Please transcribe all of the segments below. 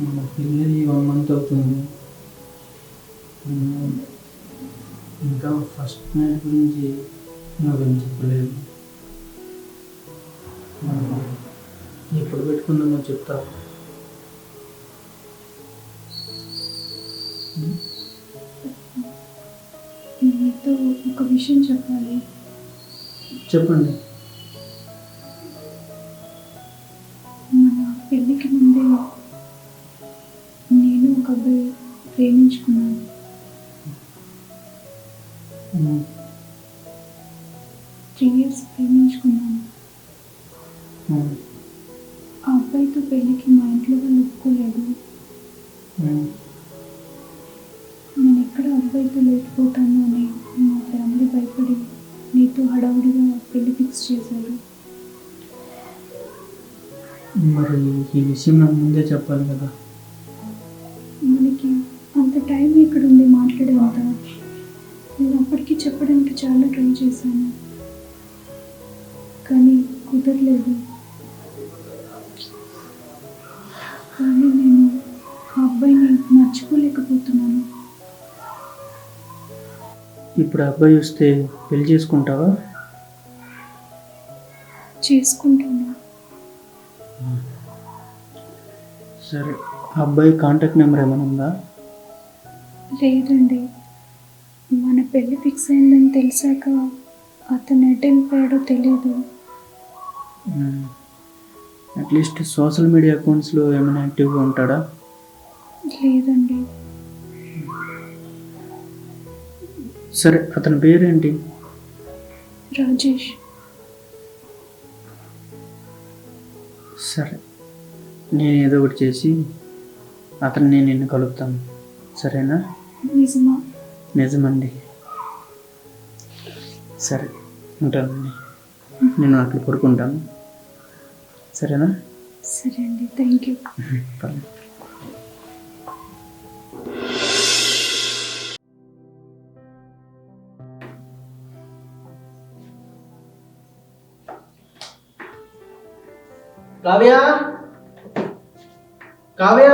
మన పిల్లది one month అవుతుంది. ఇంకా ఫస్ట్ నైట్ గురించి నాకు చెప్పలేదు. ఎప్పుడు పెట్టుకుందామో చెప్తా. మీతో ఒక విషయం చెప్పాలి. చెప్పండి. అబ్బాయి ప్రేమించుకున్నాను త్రీ ఇయర్స్ ప్రేమించుకున్నాను. ఆ అబ్బాయితో పెళ్ళికి మా ఇంట్లో వాళ్ళు ఒప్పుకోలేదు. నేను ఎక్కడ అబ్బాయితో లేకపోతాను అని మా ఫ్యామిలీ భయపడి నీతో హడావుడిగా పెళ్ళి ఫిక్స్ చేశారు. మరి ఈ విషయం నాకు ముందే చెప్పాలి కదా. కానీ నేను ఆ అబ్బాయిని మర్చిపోలేకపోతున్నాను? ఇప్పుడు అబ్బాయి వస్తే పెళ్ళి చేసుకుంటావా? చేసుకుంటాను. సరే అబ్బాయి కాంటాక్ట్ నెంబర్ ఏమైనా ఉందా? లేదండి. మన పెళ్ళి ఫిక్స్ అయిందని తెలిసాక అతను ఎటు వెళ్ళిపోయాడో తెలియదు అట్లీస్ట్ సోషల్ మీడియా అకౌంట్స్లో ఏమైనా యాక్టివ్గా ఉంటాడా? లేదండి. సరే అతని పేరేంటి? రాజేష్. సరే. నేను ఏదో ఒకటి చేసి అతన్ని నిన్ను కలుపుతాను. సరేనా? నిజమా? నిజమండి. సరే ఉంటానండి. నేను అక్కడ పడుకుంటాను. సరేనా? సరే అండి థ్యాంక్ యూ పర్లేదు కావ్య? కావ్య?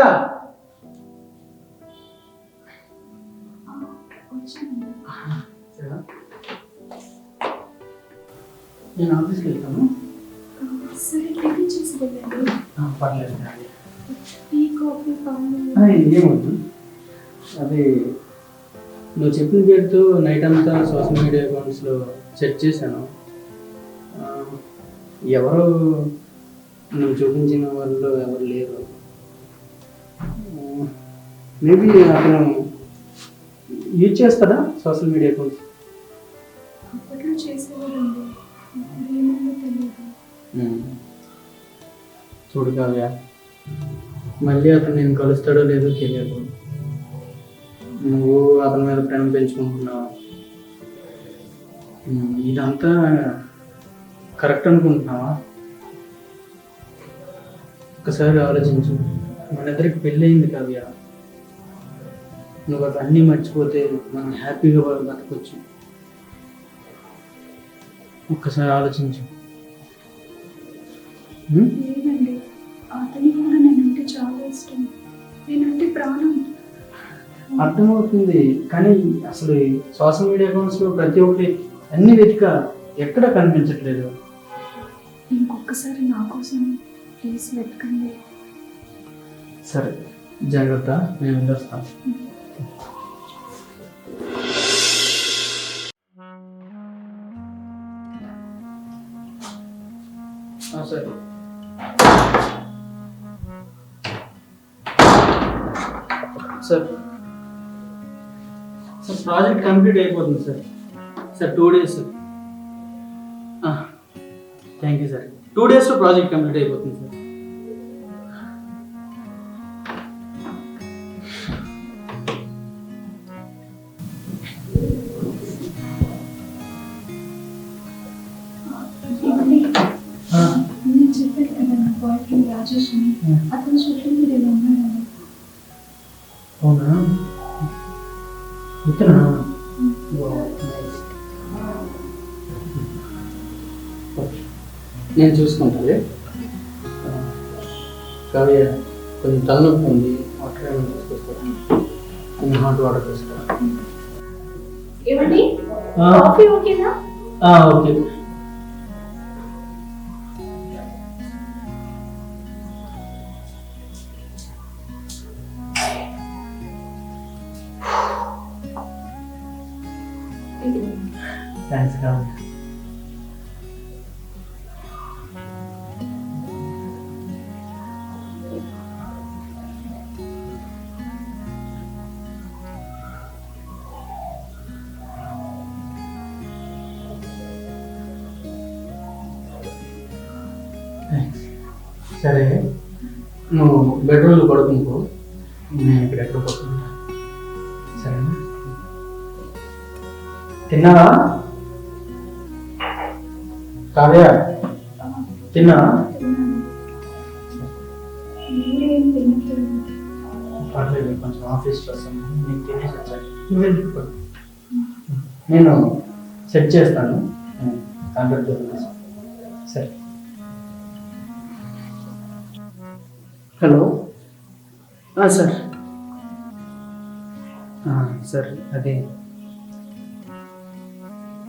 నేను ఆఫీస్కి వెళ్తాను. సరే టిఫిన్ చేసి వెళ్ళండి పర్లేదు టీ కాఫీ పాలు. ఏమవుతుంది అదే నువ్వు చెప్పిన పేరుతో నైట్ అంతా సోషల్ మీడియా అకౌంట్స్లో సెట్ చేశాను. ఎవరు నువ్వు చూపించిన వాళ్ళు ఎవరు లేరు. మేబీ అతను యూజ్ చేస్తాడా సోషల్ మీడియా అకౌంట్స్? చూడు కావ్య. మళ్ళీ అతను నేను కలుస్తాడో లేదో తెలియదు. నువ్వు అతని మీద ప్రేమ పెంచుకుంటున్నావు? ఇదంతా కరెక్ట్ అనుకుంటున్నావా? ఒకసారి ఆలోచించు. మన ఇద్దరికి పెళ్ళయింది కావ్య. నువ్వు అవన్నీ మర్చిపోతే మనం హ్యాపీగా బతకొచ్చు. ఒక్కసారి ఆలోచించు? లేదండి. అతనికి కూడా నేనంటే చాలా ఇష్టం. నేనంటే ప్రాణం. అర్థమవుతుంది. కానీ అసలు సోషల్ మీడియా అకౌంట్స్లో ప్రతి ఒక్కటి అన్ని వెతిక ఎక్కడ కనిపించట్లేదు? ఇంకొకసారి నా కోసం ప్లీజ్ వెతకండి. సరే. జాగ్రత్త. నేను వెళ్ళొస్తాను. సార్ సార్ ప్రాజెక్ట్ కంప్లీట్ అయిపోతుంది sir. Sir two days thank you sir. Two డేస్లో ప్రాజెక్ట్ కంప్లీట్ అయిపోతుంది సార్. ఏమండి? ఆ, నేను చెప్పాను కదా నా బాయ్ ఫ్రెండ్ రాజేష్ అని అతను సోషల్ మీడియాలో ఉన్నాడని అవునా ఇతనా. నేను చూసుకుంటాను కావ్య కొంచెం తలనొప్పి ఉంది. వాటర్ ఏమైనా తీసుకొస్తాను కొంచెం హాట్ వాటర్ తీసుకురా. ఏమండి? ఓకేనా? ఆ, ఓకే. Thanks Kavya thanks. సరే. నువ్వు బెడ్రూమ్లో పడుకుంటూ పర్లేదు కొంచెం ఆఫీస్ స్ట్రెస్ ఉంది. నీకు తినేసి వచ్చాను నువ్వు వెళ్ళి పడుకో. నేను సెట్ చేస్తాను. కాంటాక్ట్ చేస్తాను సరే. హలో. సార్. సార్ అదే.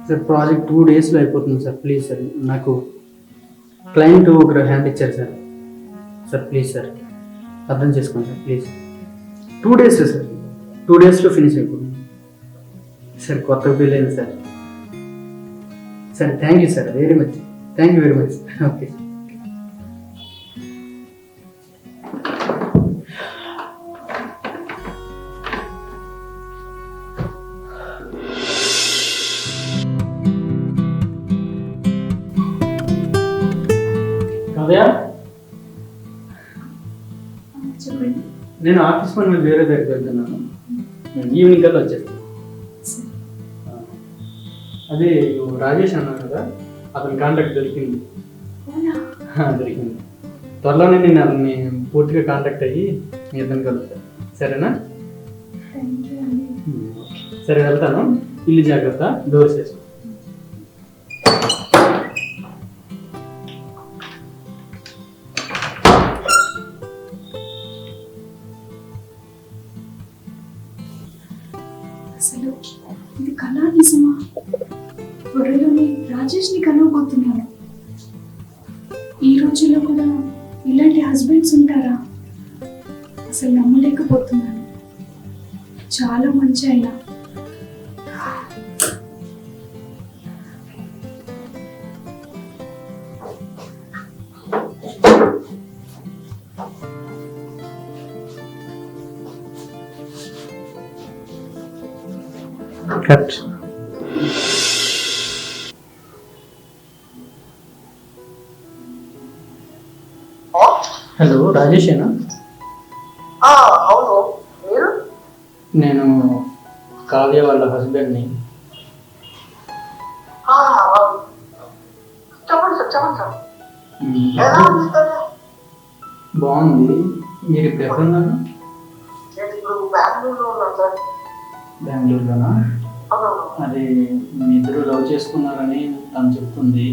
సార్ ప్రాజెక్ట్ టూ డేస్లో అయిపోతుంది సార్. ప్లీజ్ సార్ నాకు క్లయింట్ ఒకరు హ్యాండ్ ఇచ్చారు సార్. Sir please sir. అర్థం చేసుకోండి sir please two days sir. Two డేస్లో ఫినిష్ అయిపోయింది. సార్ కొత్త బిల్ అయింది sir. Sir thank you sir very much thank you very much okay నేను ఆఫీస్ పని మీద వేరే దగ్గరికి వెళ్తున్నాను. నేను ఈవినింగ్ కల్లా వచ్చేస్తాను. అదే రాజేష్ అన్నావు కదా అతని కాంటాక్ట్ దొరికింది. దొరికింది. త్వరలోనే నేను అతన్ని పూర్తిగా కాంటాక్ట్ అయ్యి మీ ఇద్దరిని కలుగుతాను సరేనా? సరే వెళ్తాను. ఇల్లు జాగ్రత్త. డోర్స్ వేసుకో కట్ హలో రాజేషేనా ఆ, అవును. మీరు? నేను కావ్య వాళ్ళ హస్బెండ్ని బాగుంది. మీరు ఇప్పుడు ఉన్నాను సార్. బెంగళూరులోనా అది మీ ఇద్దరు లవ్ చేసుకున్నారని తను చెప్తుంది.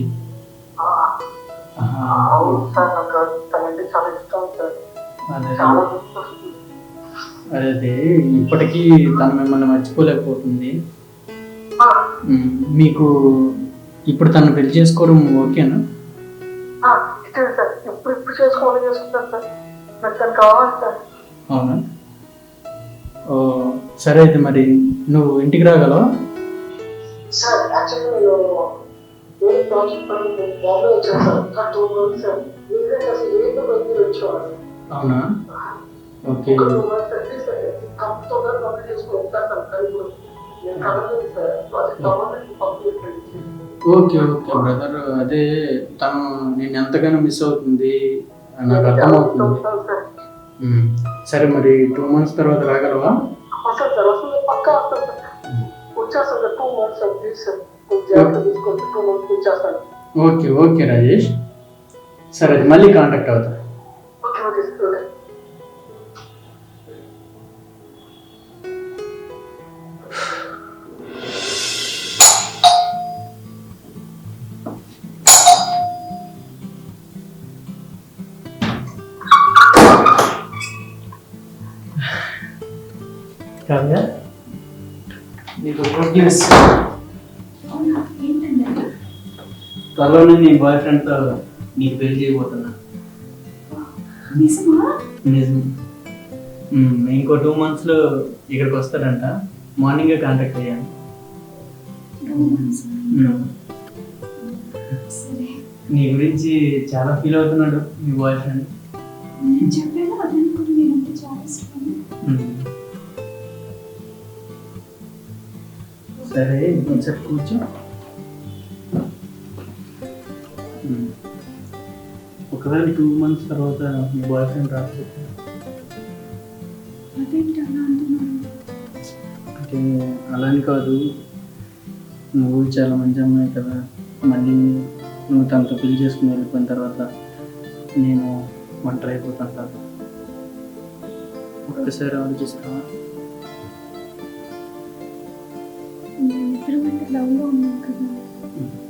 అదే. ఇప్పటికీ తను మిమ్మల్ని మర్చిపోలేకపోతుంది. మీకు ఇప్పుడు తను పెళ్ళి చేసుకోవడం ఓకేనా? ఇచ్చేది సార్. ఇప్పుడు ఇప్పుడు చేసుకోవాలని చేసుకుంటాను సార్. నాకు తను కావాలి సార్. అవునా? ఓ సరే అయితే మరి నువ్వు ఇంటికి రాగలవా? సార్ యాక్చువల్లీ నేను వేరే ప్రాజెక్ట్ పని వచ్చాను సార్. ఇంకా టూ మంత్స్ సార్ మీరే అసలు ఏదో మీరు వచ్చేవాళ్ళు అవునా? ఓకే. టూ మంత్స్ అంటే సార్ కంప్లీట్ చేసుకుని ఉంటాను సార్ కానీ నేను కలవలేదు sir. Project complete okay okay. Brother అదే తను నేను ఎంతగానో మిస్ అవుతుంది నాకు అర్థమవుతుంది. సరే. మరి టూ మంత్స్ తర్వాత రాగలవా? వచ్చేస్తాను two months sir please sir జాగ్రత్త తీసుకొని టూ మంత్స్ వచ్చేస్తాను ఓకే ఓకే రాజేష్. సరే అది మళ్ళీ కాంటాక్ట్ అవుతా. అది? త్వరలోనే నీ బాయ్ ఫ్రెండ్తో నీకు పెళ్ళి చేయబోతున్నా. నిజమా? ఇంకో టూ మంత్స్లో ఇక్కడికి వస్తాడంట. మార్నింగే కాంటాక్ట్ అయ్యాను నీ గురించి చాలా ఫీల్ అవుతున్నాడు మీ బాయ్ ఫ్రెండ్ నేను చెప్పాను అతను కూడా నేనంటే చాలా ఇష్టం. సరే కొంచెం కూర్చో. ఒకవేళ టూ మంత్స్ తర్వాత మీ బాయ్ ఫ్రెండ్ రాకపోతే? అదేంటి అలా అంటున్నాను అంటే అలా అని కాదు. నువ్వు చాలా మంచి అమ్మాయి కదా. మళ్ళీ నువ్వు తనతో పెళ్ళి చేసుకుని వెళ్ళిపోయిన తర్వాత నేను ఒంటరి అయిపోతాను కదా. ఒక్కసారి ఆలోచిస్తావా? అంటే లవ్లో ఉన్నాం కదా.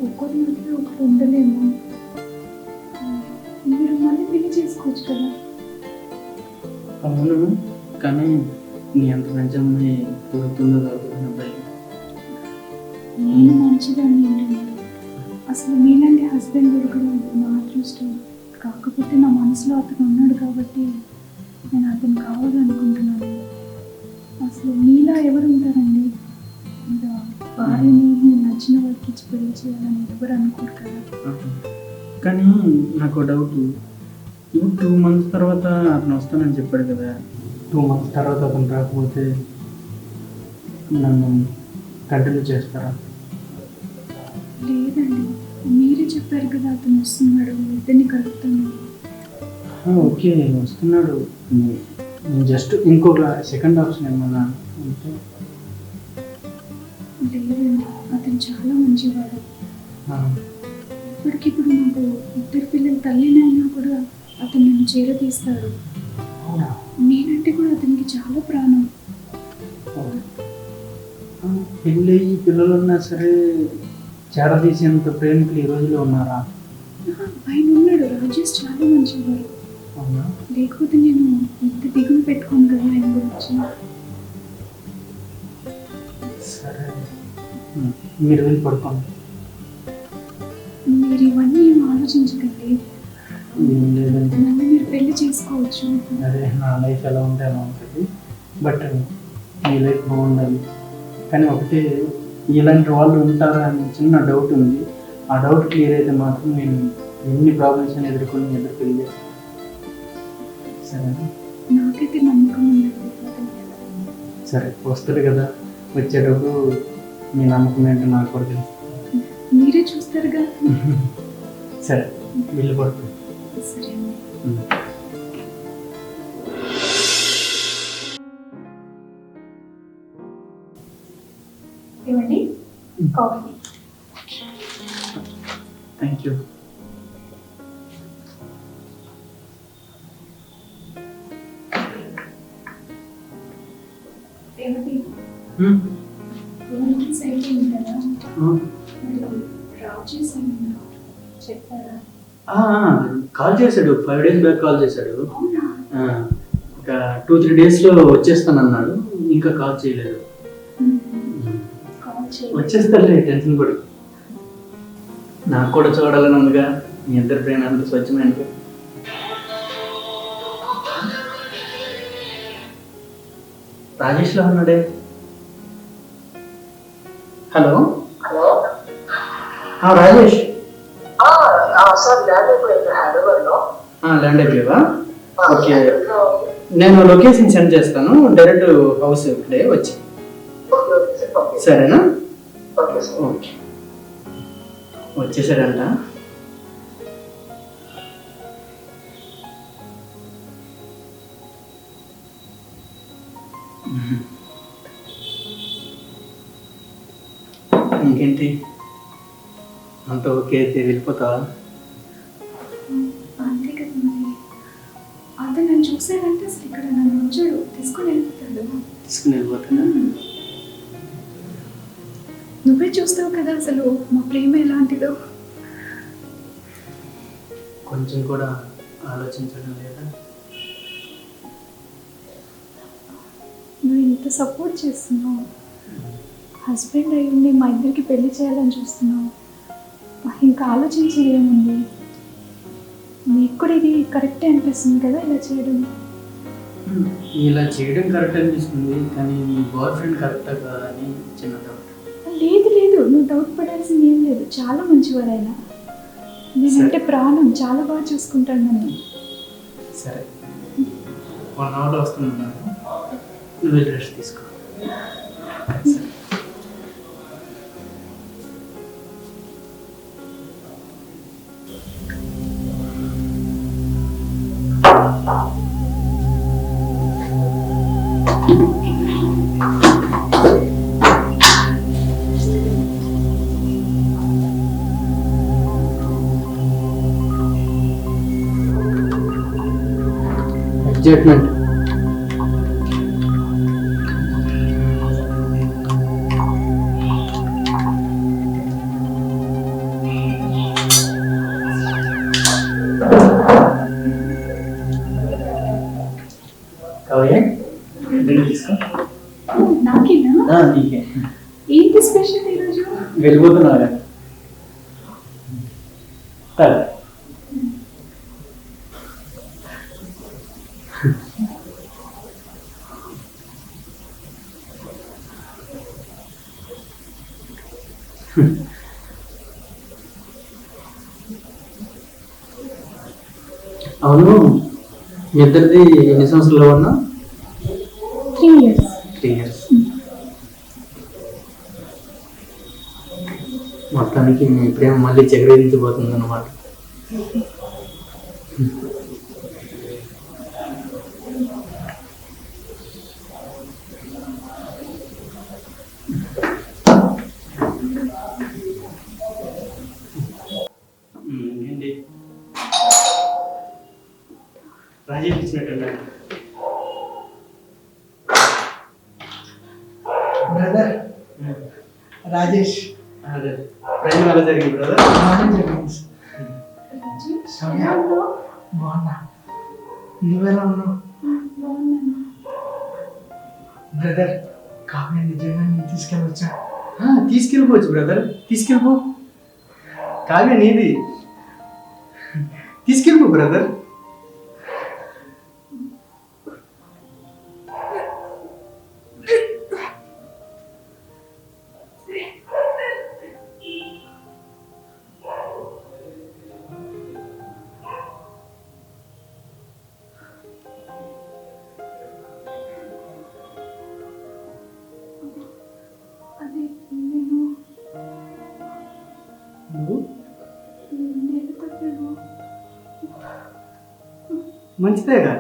ఒక్కరి మధ్య ఒకటి ఉండలేము. మీరు మళ్ళీ పెళ్ళి చేసుకోవచ్చు కదా. అవును కానీ నీ అంత మంచి అమ్మాయి దొరుకుతుందో దొరుకుతుంది అబ్బాయి నేను మంచిదాన్ని ఏంటంటే అసలు మీలాంటి హస్బెండ్ దొరకడం నా అదృష్టం. కాకపోతే నా మనసులో అతను ఉన్నాడు కాబట్టి నేను అతను కావాలనుకుంటున్నాను. అసలు మీలా ఎవరు ఉంటారండి? ఇలా భార్యని నచ్చిన వాళ్ళకి ఇచ్చి పెళ్ళి చేయాలని ఎవరు అనుకోరు కదా కానీ నాకు డౌట్ ఇప్పుడు టూ మంత్స్ తర్వాత అతను వస్తానని చెప్పాడు కదా. టూ మంత్స్ తర్వాత అతను రాకపోతే నన్ను కంటిన్యూ చేస్తారా? లేదండి. మీరే చెప్పారు కదా అతను వస్తున్నాడు ఇద్దరిని కలుపుతాను. ఆ, ఓకే వస్తున్నాడు. నేను జస్ట్ ఇంకొక సెకండ్ ఆప్షన్ ఏమన్నా ఉంటే లేదండి అతను చాలా మంచివాడు. ఇప్పటికిప్పుడు నాకు ఇద్దరు పిల్లల తల్లినైనా కూడా అతను నన్ను చేరతీస్తాడు అవునా? నేనంటే కూడా అతనికి చాలా ప్రాణం. పెళ్ళి పిల్లలు ఉన్నా సరే చేరదీసేంత ప్రేమికులు ఈ రోజులో ఉన్నారా? ఆయన ఉన్నాడు. రాజేష్ చాలా మంచివాడు. లేకపోతే నేను ఇంత దిగులు పెట్టుకోను కదా ఆయన గురించి. మీరు వెళ్ళి పడుకోండి. మీరు ఇవన్నీ ఆలోచించకండి. ఏం లేదండి. నన్ను మీరు పెళ్ళి చేసుకోవచ్చు. అదే నా లైఫ్ ఎలా ఉంటే అలా ఉంటుంది. బట్ మీ లైఫ్ బాగుండాలి. కానీ ఒకటే ఇలాంటి వాళ్ళు ఉంటారా అని చిన్న డౌట్ ఉంది. ఆ డౌట్ క్లియర్ అయితే మాత్రం నేను ఎన్ని ప్రాబ్లమ్స్ అని ఎదుర్కొని మీ ఎదురు పెళ్ళి చేస్తాను సరేనా? నాకైతే నమ్మకం. సరే వస్తాడు కదా. వచ్చేటప్పుడు మీ నమ్మకం ఏంటో నాకు కూడా తెలుసు. మీరే చూస్తారుగా. సరే వెళ్ళి పడుతుంది సరే అండి. ఇవ్వండి కాఫీ. థ్యాంక్ యూ ఏమిటి కదా. కాల్ చేశాడు. ఫైవ్ డేస్ బ్యాక్ కాల్ చేశాడు. ఒక టూ త్రీ డేస్లో వచ్చేస్తానన్నాడు. ఇంకా కాల్ చేయలేదు. వచ్చేస్తాడులే టెన్షన్ పడు. నాకు కూడా చూడాలని ఉందిగా. మీ ఇద్దరు ప్రేమ ఎంత స్వచ్ఛమైనది. రాజేష్లో ఉన్నాడే? హలో? హలో? రాజేష్. ల్యాండ్ అయిపోయావా? ఓకే. నేను లొకేషన్ సెండ్ చేస్తాను డైరెక్ట్ హౌస్ ఇక్కడే వచ్చి. సరేనా? Okay sir. ఓకే. వచ్చేసాడంట. ఇంకేంటి అంత ఓకే అయితే వెళ్ళిపోతావా అంతే కదా మరి. అతను నన్ను చూసాడంటే అసలు ఇక్కడ నన్ను ఉంచాడు. తీసుకొని వెళ్ళిపోతాడు. తీసుకుని వెళ్ళిపోతానా నువ్వే చూస్తావు కదా అసలు మా ప్రేమ ఎలాంటిదో. కొంచెం కూడా ఆలోచించడం లేదా? నువ్వు ఇంత సపోర్ట్ చేస్తున్నావు. హస్బెండ్ అయి ఉండి మా ఇద్దరికి పెళ్ళి చేయాలని చూస్తున్నావు. ఇంకా ఆలోచించేది ఏముంది నీకు కూడా ఇది కరెక్టే అనిపిస్తుంది కదా ఇలా చేయడం? ఇలా చేయడం కరెక్ట్ అనిపిస్తుంది కానీ మీ బాయ్ ఫ్రెండ్ కరెక్టా అని చిన్న డౌట్ లేదు లేదు. నువ్వు డౌట్ పడాల్సింది ఏం లేదు. చాలా మంచివాడు ఆయన నేనంటే ప్రాణం. చాలా బాగా చూసుకుంటాను నన్ను. సరే. వన్ అవర్లో వస్తున్నాను నువ్వు రెస్ట్ తీసుకో. ఎగ్జైట్మెంట్ కవయ్య రెండు తీసుకో నాకేనా నీకే ఏంటి స్పెషల్ ఈరోజు వెళ్ళిపోతున్నారా సరే మీ ఇద్దరిది ఎన్ని సంవత్సరాలు ఉన్నా? త్రీ ఇయర్స్ త్రీ ఇయర్స్ మొత్తానికి మీ ప్రేమ మళ్ళీ చెగరించబోతుంది అనమాట జరిగింది బ్రదర్ బాగానే జరిగింది సౌమ్య బాగున్నా నువ్వెలా ఉన్నావు బ్రదర్ కావ్య నిజంగా నేను తీసుకెళ్ళొచ్చా తీసుకెళ్ళిపోవచ్చు బ్రదర్ తీసుకెళ్ళిపో కావ్య నీది తీసుకెళ్ళిపో బ్రదర్ మంచిదేగా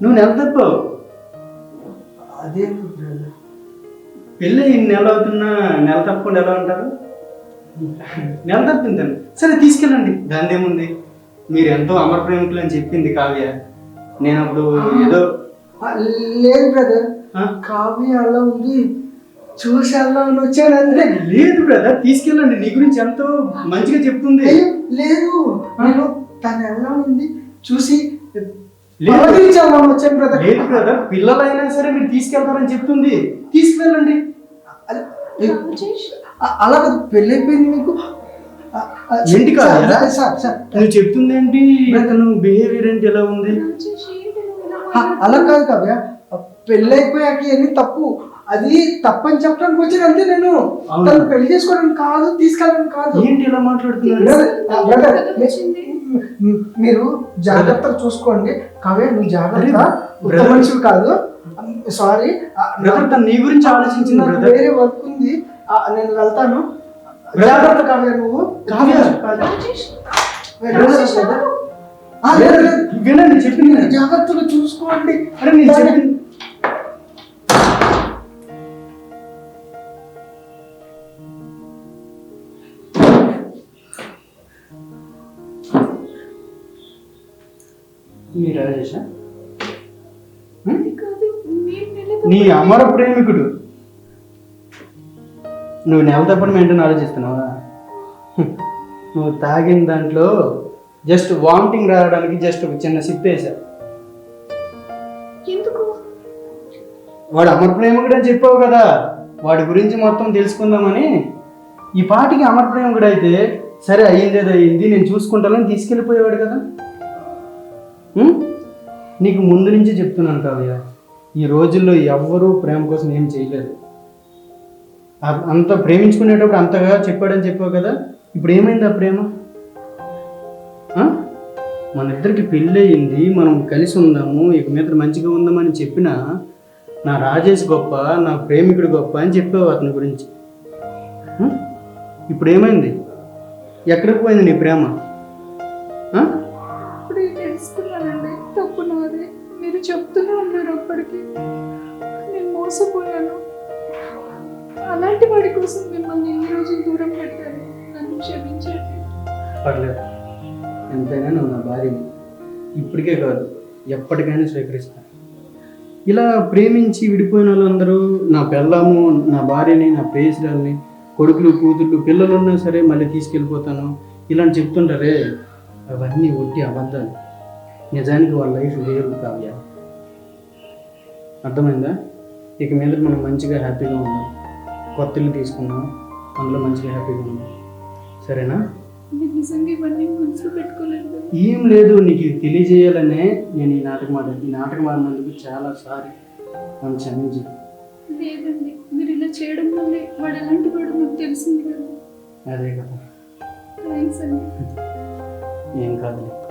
నువ్వు నెల తప్పావు అదే పెళ్ళి నెల అవుతున్నా నెల తప్పకుండా ఎలా ఉంటారు నెల తప్పిందండి సరే తీసుకెళ్ళండి. దాని ఏముంది మీరు ఎంతో అమర ప్రేమికులు అని చెప్పింది కావ్య. నేను అప్పుడు ఏదో లేదు బ్రదర్. ఆ? కావ్య అలా ఉంది. చూసి వెళ్దామని వచ్చాను అంతే. లేదు బ్రదర్ తీసుకెళ్ళండి. నీ గురించి ఎంతో మంచిగా చెప్తుంది. లేదు. నేను తను ఎలా ఉంది? చూసి వచ్చాను బ్రదర్? లేదు బ్రదర్ పిల్లలైనా సరే మీరు తీసుకెళ్తారని చెప్తుంది. అ- అలా కాదు పెళ్ళైపోయింది మీకు? ఏంటి కాదు? సార్, నువ్వు చెప్తుంది ఏంటి తను బిహేవియర్ ఏంటి? ఎలా ఉంది? అలా కాదు కావ్య. పెళ్ళైపోయాక ఇవన్నీ తప్పు. అది తప్పని చెప్పడానికి వచ్చాను అంతే నేను. తను పెళ్ళి చేసుకోవడానికి కాదు తీసుకెళ్ళడానికి కాదు. ఏంటి ఇలా మాట్లాడుతున్నారు? బ్రదర్, ఆ, బ్రదర్, కదా వచ్చింది. మీ- మీరు జాగ్రత్తగా చూసుకోండి. కావ్య నువ్వు జాగ్రత్త. మనిషివి కాదు. సారీ బ్రదర్ తను నీ గురించి బ్రదర్. వేరే వర్క్ ఉంది. నేను వెళ్తాను. జాగ్రత్త కావ్య నువ్వు. వినండి చెప్పింది జాగ్రత్తగా చూసుకోండి. అరే నేను చెప్పింది మీ రాజేషా అది కాదు నేను నెల నీ అమర ప్రేమికుడు. నువ్వు నెల తప్పని వెంటనే ఆలోచిస్తున్నావా. నువ్వు తాగిన దాంట్లో జస్ట్ వామిటింగ్ రావడానికి జస్ట్ ఒక చిన్న సిప్ వేసా ఎందుకు? వాడు అమర్ ప్రేమికుడు అని చెప్పావు కదా. వాడి గురించి మొత్తం తెలుసుకుందామని. ఈ పాటికి అమర్ ప్రేమికుడు అయితే సరే అయ్యిందేదో అయ్యింది నేను చూసుకుంటానని తీసుకెళ్ళిపోయేవాడు కదా? నీకు ముందు నుంచి చెప్తున్నాను కావ్య ఈ రోజుల్లో ఎవ్వరూ ప్రేమ కోసం ఏం చేయలేదు. అంత ప్రేమించుకునేటప్పుడు అంతగా చెప్పాడని చెప్పావు కదా ఇప్పుడు ఏమైంది ఆ ప్రేమ? మన ఇద్దరికి పెళ్ళి అయింది మనం కలిసి ఉందాము ఇక మీద మంచిగా ఉందామని చెప్పిన నా రాజేష్ గొప్ప నా ప్రేమికుడు గొప్ప అని చెప్పావు అతని గురించి. ఇప్పుడు ఏమైంది ఎక్కడికి పోయింది నీ ప్రేమ? చెప్తూనే ఉన్నారు అప్పటికి. నేను మోసపోయాను. అలాంటి వాడి కోసం మిమ్మల్ని ఎన్ని రోజులు దూరం పెట్టాను? నన్ను క్షమించండి. పర్లేదు. ఎంతైనా నువ్వు నా భార్యని ఇప్పటికే కాదు ఎప్పటికైనా స్వీకరిస్తాను ఇలా ప్రేమించి విడిపోయిన వాళ్ళందరూ నా పెళ్ళాము నా భార్యని నా ప్రేయసురాల్ని కొడుకులు కూతుళ్ళు పిల్లలు ఉన్నా సరే మళ్ళీ తీసుకెళ్ళిపోతాను. ఇలా చెప్తుంటారే అవన్నీ ఒట్టి అబద్ధాలు. నిజానికి వాళ్ళ లైఫ్ వేరు కావ్యా. అర్థమైందా? ఇక మీద మనం మంచిగా హ్యాపీగా ఉందాం. కొత్త ఇల్లు తీసుకుందాం. అందులో మంచిగా హ్యాపీగా ఉందాం. సరేనా? కదా. ఏం లేదు నీకు ఇది తెలియజేయాలనే నేను ఈ నాటకం ఆడాను. ఈ నాటకం ఆడినందుకు చాలా సారీ. నన్ను క్షమించి. లేదండి. మీరు ఇలా చేయడం వల్లే వాడు ఎలాంటి వాడు నాకు తెలిసింది కదా. అదే కదా. థ్యాంక్స్ అండి. ఏం కాదులే.